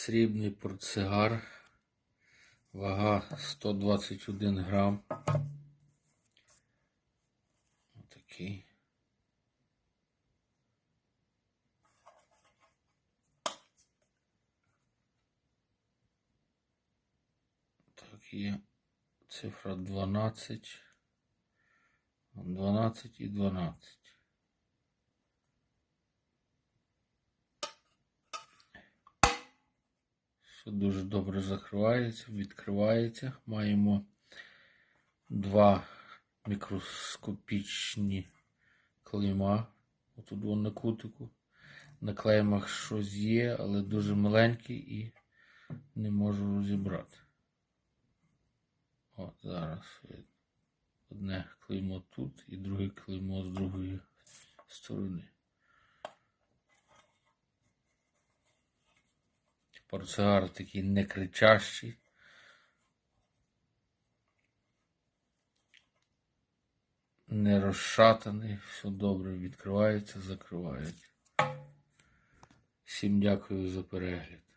Срібний портсигар. Вага 121 грам. Отакий. Так, є цифра 12. 12 і 12. Все дуже добре закривається, відкривається. Маємо два мікроскопічні клейма. Отут вон на кутику. На клеймах щось є, але дуже маленькі і не можу розібрати. От зараз. Одне клеймо тут і друге клеймо з другої сторони. Портсигар такий не кричащий. Не розшатаний, все добре відкривається, закривається. Всім дякую за перегляд.